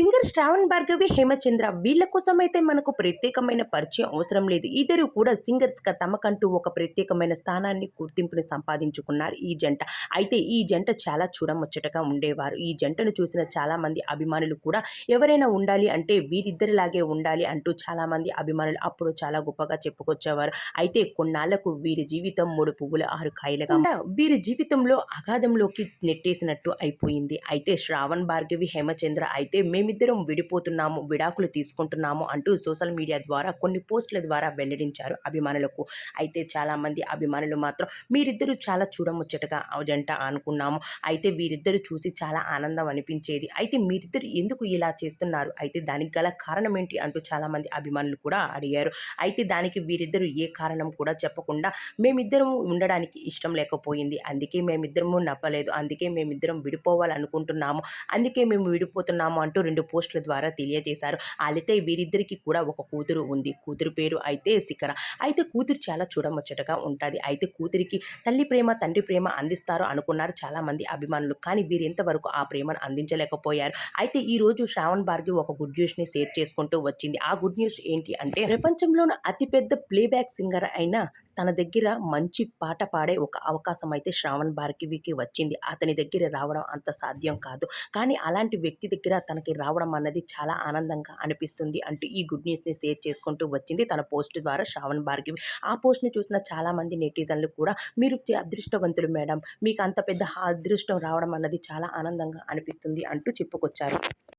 Singer Shravan Bhargavi Hemachandra వీళ్ళ కోసం అయితే మనకు ప్రత్యేకమైన పరిచయం అవసరం లేదు. ఇద్దరు కూడా సింగర్స్గా తమకంటూ ఒక ప్రత్యేకమైన స్థానాన్ని గుర్తింపుని సంపాదించుకున్నారు ఈ జంట. అయితే ఈ జంట చాలా చూడముచ్చటగా ఉండేవారు. ఈ జంటను చూసిన చాలా మంది అభిమానులు కూడా ఎవరైనా ఉండాలి అంటే వీరిద్దరిలాగే ఉండాలి అంటూ చాలా మంది అభిమానులు అప్పుడు చాలా గొప్పగా చెప్పుకొచ్చేవారు. అయితే కొన్నాళ్ళకు వీరి జీవితం మూడు పువ్వుల ఆరు కాయలుగా వీరి జీవితంలో అగాధంలోకి నెట్టేసినట్టు అయిపోయింది. అయితే శ్రావణ్ భార్గవి హేమచంద్ర అయితే మేమిద్దరం విడిపోతున్నాము విడాకులు తీసుకుంటున్నాము అంటూ సోషల్ మీడియా ద్వారా కొన్ని పోస్టుల ద్వారా వెల్లడించారు అభిమానులకు. అయితే చాలామంది అభిమానులు మాత్రం మీరిద్దరూ చాలా చూడముచ్చటగా జంట అనుకున్నాము. అయితే వీరిద్దరూ చూసి చాలా ఆనందం అనిపించేది. అయితే మీరిద్దరు ఎందుకు ఇలా చేస్తున్నారు? అయితే దానికి గల కారణం ఏంటి? అంటూ చాలామంది అభిమానులు కూడా అడిగారు. అయితే దానికి వీరిద్దరు ఏ కారణం కూడా చెప్పకుండా మేమిద్దరము ఉండడానికి ఇష్టం లేకపోయింది. అందుకే మేమిద్దరము నప్పలేదు అందుకే మేమిద్దరం విడిపోవాలనుకుంటున్నాము. అందుకే మేము విడిపోతున్నాము అంటూ రెండు పోస్టుల ద్వారా తెలియజేశారు. అయితే వీరిద్దరికి కూడా ఒక కూతురు ఉంది. కూతురు పేరు అయితే శిఖర. అయితే కూతురు చాలా చూడముచ్చటగా ఉంటుంది. అయితే కూతురికి తల్లి ప్రేమ తండ్రి ప్రేమ అందిస్తారు అనుకున్నారు చాలా మంది అభిమానులు. కానీ వీరు ఇంతవరకు ఆ ప్రేమను అందించలేకపోయారు. అయితే ఈ రోజు శ్రావణ్ భార్గవి ఒక గుడ్ న్యూస్ని షేర్ చేసుకుంటూ వచ్చింది. ఆ గుడ్ న్యూస్ ఏంటి అంటే ప్రపంచంలోని అతిపెద్ద ప్లేబ్యాక్ సింగర్ అయిన తన దగ్గర మంచి పాట పాడే ఒక అవకాశం అయితే శ్రావణ్ భార్గవికి వచ్చింది. అతని దగ్గర రావడం అంత సాధ్యం కాదు. కానీ అలాంటి వ్యక్తి దగ్గర తనకి రావడం అన్నది చాలా ఆనందంగా అనిపిస్తుంది అంటూ ఈ గుడ్ న్యూస్ని షేర్ చేసుకుంటూ వచ్చింది తన పోస్ట్ ద్వారా శ్రావణ్ భార్గవి. ఆ పోస్ట్ని చూసిన చాలామంది నెటిజన్లు కూడా మీరు చే- అదృష్టవంతులు మేడం మీకు అంత పెద్ద అదృష్టం రావడం అన్నది చాలా ఆనందంగా అనిపిస్తుంది అంటూ చెప్పుకొచ్చారు.